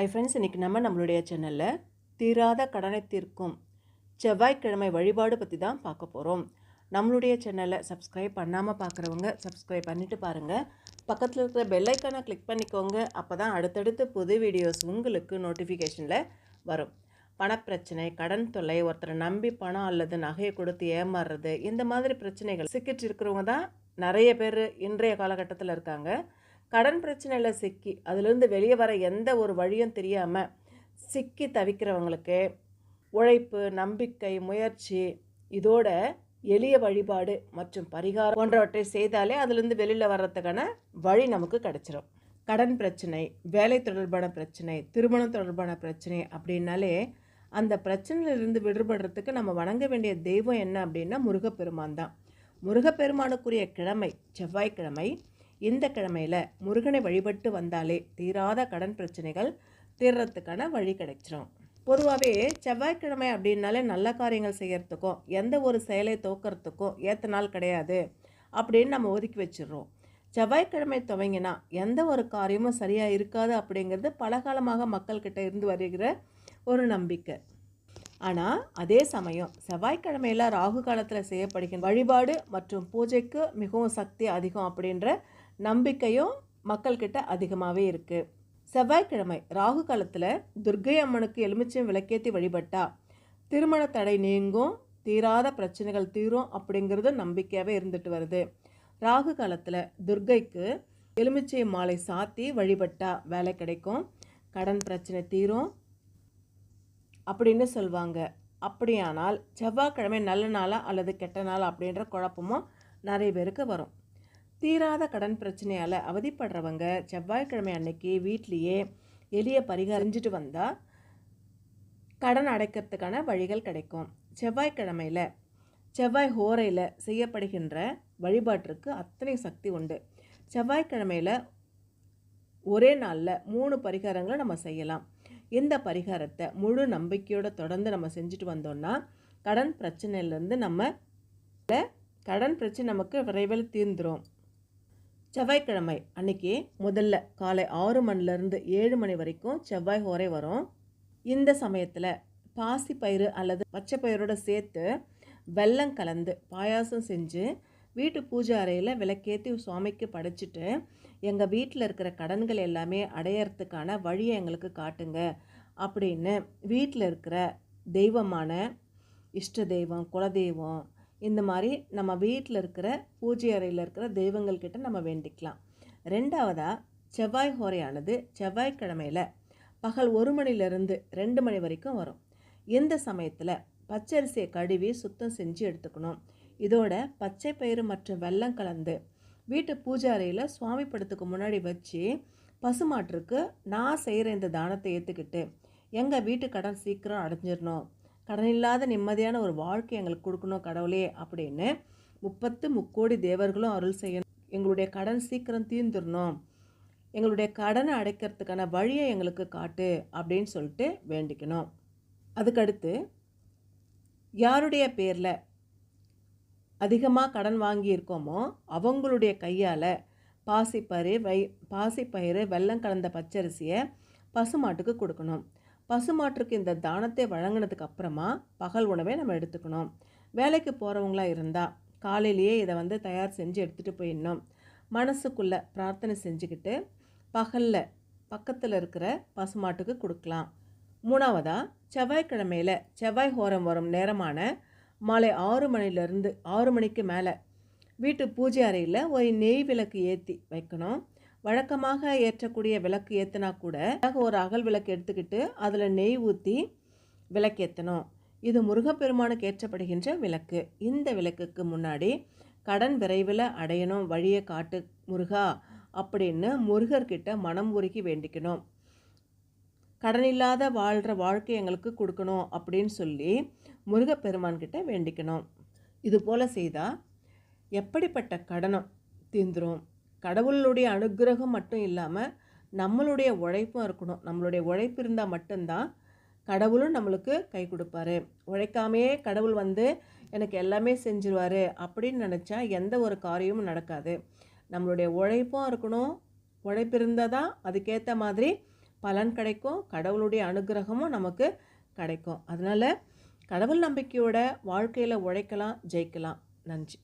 ஐ friends இன்றைக்கி நம்ம நம்மளுடைய சேனலில் தீராத கடனை தீர்க்கும் செவ்வாய்க்கிழமை வழிபாடு பற்றி தான் பார்க்க போகிறோம் நம்மளுடைய சேனலை சப்ஸ்கிரைப் பண்ணாமல் பார்க்குறவங்க சப்ஸ்கிரைப் பண்ணிவிட்டு பாருங்கள் பக்கத்தில் இருக்கிற பெல்லைக்கானை கிளிக் பண்ணிக்கோங்க. அப்போ தான் அடுத்தடுத்து புது வீடியோஸ் உங்களுக்கு நோட்டிஃபிகேஷனில் வரும். பணப்பிரச்சனை கடன் தொல்லை ஒருத்தரை நம்பி பணம் அல்லது நகையை கொடுத்து ஏமாறுறது இந்த மாதிரி பிரச்சனைகள் சிக்கிட்டு இருக்கிறவங்க தான் நிறைய பேர் இன்றைய காலகட்டத்தில் இருக்காங்க. கடன் பிரச்சனையில் சிக்கி அதுலேருந்து வெளியே வர எந்த ஒரு வழியும் தெரியாமல் சிக்கி தவிக்கிறவங்களுக்கு உழைப்பு நம்பிக்கை முயற்சி இதோட எளிய வழிபாடு மற்றும் பரிகாரம் போன்றவற்றை செய்தாலே அதுலேருந்து வெளியில் வர்றதுக்கான வழி நமக்கு கிடச்சிரும். கடன் பிரச்சனை வேலை தொடர்பான பிரச்சனை திருமணம் தொடர்பான பிரச்சனை அப்படின்னாலே அந்த பிரச்சனையிலிருந்து விடுபடுறதுக்கு நம்ம வணங்க வேண்டிய தெய்வம் என்ன அப்படின்னா முருகப்பெருமான் தான். முருகப்பெருமானுக்குரிய கிழமை செவ்வாய்க்கிழமை இந்த கிழமையில் முருகனை வழிபட்டு வந்தாலே தீராத கடன் பிரச்சனைகள் தீர்றதுக்கான வழி கிடைச்சிரும். பொதுவாகவே செவ்வாய்க்கிழமை அப்படின்னாலே நல்ல காரியங்கள் செய்கிறதுக்கும் எந்த ஒரு செயலை தோக்கிறதுக்கும் ஏற்ற நாள் கிடையாது அப்படின்னு நம்ம ஒதுக்கி வச்சிடுறோம். செவ்வாய்க்கிழமை துவங்கினா எந்த ஒரு காரியமும் சரியாக இருக்காது அப்படிங்கிறது பலகாலமாக மக்கள்கிட்ட இருந்து வருகிற ஒரு நம்பிக்கை. ஆனால் அதே சமயம் செவ்வாய்க்கிழமையில் ராகு காலத்தில் செய்யப்படுகின்ற வழிபாடு மற்றும் பூஜைக்கு மிகவும் சக்தி அதிகம் அப்படின்ற நம்பிக்கையும் மக்கள்கிட்ட அதிகமாகவே இருக்குது செவ்வாய்க்கிழமை ராகு காலத்தில் துர்க்கை அம்மனுக்கு எலுமிச்சம் விளக்கேற்றி வழிபட்டா திருமண தடை நீங்கும் தீராத பிரச்சனைகள் தீரும் அப்படிங்கிறது நம்பிக்கையாகவே இருந்துட்டு வருது. ராகு காலத்தில் துர்க்கைக்கு எலுமிச்சை மாலை சாத்தி வழிபட்டா வேலை கிடைக்கும் கடன் பிரச்சனை தீரும் அப்படின்னு சொல்லுவாங்க அப்படியானால் செவ்வாய்க்கிழமை நல்ல நாளா அல்லது கெட்ட நாளா அப்படின்ற குழப்பமும் நிறைய பேருக்கு வரும். தீராத கடன் பிரச்சனையால் அவதிப்படுறவங்க செவ்வாய்க்கிழமை அன்னைக்கு வீட்லேயே எளிய பரிகாரம் செஞ்சுட்டு வந்தால் கடன் அடைக்கிறதுக்கான வழிகள் கிடைக்கும். செவ்வாய்க்கிழமையில் செவ்வாய் ஹோரையில் செய்யப்படுகின்ற வழிபாட்டிற்கு அத்தனை சக்தி உண்டு. செவ்வாய்க்கிழமையில் ஒரே நாளில் மூணு பரிகாரங்களை நம்ம செய்யலாம். இந்த பரிகாரத்தை முழு நம்பிக்கையோடு தொடர்ந்து நம்ம செஞ்சுட்டு வந்தோம்னா கடன் பிரச்சனையிலேருந்து நம்ம கடன் பிரச்சனை நமக்கு விரைவில் தீர்ந்துடும் செவ்வாய்க்கிழமை அன்னைக்கு முதல்ல காலை ஆறு மணிலேருந்து ஏழு மணி வரைக்கும் செவ்வாய் ஹோரை வரும். இந்த சமயத்தில் பாசி பயிறு அல்லது பச்சை பயிரோட சேர்த்து வெல்லம் கலந்து பாயாசம் செஞ்சு வீட்டு பூஜை அறையில் விளக்கேற்றி சுவாமிக்கு படைச்சிட்டு எங்கள் வீட்டில் இருக்கிற கடன்கள் எல்லாமே அடையறதுக்கான வழியை எங்களுக்கு காட்டுங்க அப்படின்னு வீட்டில் இருக்கிற தெய்வமான இஷ்ட தெய்வம் குலதெய்வம் இந்த மாதிரி நம்ம வீட்டில் இருக்கிற பூஜை அறையில் இருக்கிற தெய்வங்கள்கிட்ட நம்ம வேண்டிக்கலாம். ரெண்டாவதாக செவ்வாய் ஹோரையானது செவ்வாய்க்கிழமையில் பகல் ஒரு மணிலேருந்து ரெண்டு மணி வரைக்கும் வரும். இந்த சமயத்தில் பச்சரிசியை கழுவி சுத்தம் செஞ்சு எடுத்துக்கணும். இதோட பச்சை பயிறு மற்றும் வெல்லம் கலந்து வீட்டு பூஜை அறையில் சுவாமி படத்துக்கு முன்னாடி வச்சு பசுமாட்டிற்கு நான் செய்கிற இந்த தானத்தை ஏற்றுக்கிட்டு எங்கள் வீட்டு கடன் சீக்கிரம் அடைஞ்சிடணும் கடன் இல்லாத நிம்மதியான ஒரு வாழ்க்கை எங்களுக்கு கொடுக்கணும் கடவுளே அப்படின்னு முப்பத்து முக்கோடி தேவர்களும் அருள் செய்யணும். எங்களுடைய கடன் சீக்கிரம் தீர்ந்துடணும் எங்களுடைய கடனை அடைக்கிறதுக்கான வழியை எங்களுக்கு காட்டு அப்படின்னு சொல்லிட்டு வேண்டிக்கணும். அதுக்கடுத்து யாருடைய பேரில் அதிகமாக கடன் வாங்கியிருக்கோமோ அவங்களுடைய கையால் பாசிப்பயிறு வை பாசிப்பயிறு வெள்ளம் கலந்த பச்சரிசியை பசுமாட்டுக்கு கொடுக்கணும். பசுமாட்டுக்கு இந்த தானத்தை வழங்கினதுக்கு அப்புறமா பகல் உணவை நம்ம எடுத்துக்கணும். வேலைக்கு போகிறவங்களா இருந்தால் காலையிலேயே இதை வந்து தயார் செஞ்சு எடுத்துகிட்டு போயிடணும் மனசுக்குள்ளே பிரார்த்தனை செஞ்சுக்கிட்டு பகலில் பக்கத்தில் இருக்கிற பசுமாட்டுக்கு கொடுக்கலாம். மூணாவதாக செவ்வாய்க்கிழமையில் செவ்வாய் ஹோரம் வரும் நேரமான மாலை ஆறு மணிலேருந்து ஆறு மணிக்கு மேலே வீட்டு பூஜை அறையில் ஒரு நெய் விளக்கு ஏற்றி வைக்கணும். வழக்கமாக ஏற்றக்கூடிய விளக்கு ஏற்றினா கூட ஒரு அகல் விளக்கு எடுத்துக்கிட்டு அதில் நெய் ஊற்றி விளக்கேற்றணும் இது முருகப்பெருமானுக்கு ஏற்றப்படுகின்ற விளக்கு. இந்த விளக்குக்கு முன்னாடி கடன் விரைவில் அடையணும் வழியை காட்டு முருகா அப்படின்னு முருகர்கிட்ட மனம் உருகி வேண்டிக்கணும். கடன் இல்லாத வாழ்கிற வாழ்க்கை எங்களுக்கு கொடுக்கணும் அப்படின்னு சொல்லி முருகப்பெருமான்கிட்ட வேண்டிக்கணும். இது போல் செய்தால் எப்படிப்பட்ட கடனும் தீந்துரும். கடவுளுடைய அனுகிரகம் மட்டும் இல்லாமல் நம்மளுடைய உழைப்பும் இருக்கணும். நம்மளுடைய உழைப்பு இருந்தால் மட்டும்தான் கடவுளும் நம்மளுக்கு கை கொடுப்பாரு. உழைக்காமையே கடவுள் வந்து எனக்கு எல்லாமே செஞ்சிருவார் அப்படின்னு நினச்சா எந்த ஒரு காரியமும் நடக்காது. நம்மளுடைய உழைப்பும் இருக்கணும். உழைப்பு இருந்தால் தான் அதுக்கேற்ற மாதிரி பலன் கிடைக்கும். கடவுளுடைய அனுகிரகமும் நமக்கு கிடைக்கும். அதனால் கடவுள் நம்பிக்கையோட வாழ்க்கையில் உழைக்கலாம் ஜெயிக்கலாம். நன்றி.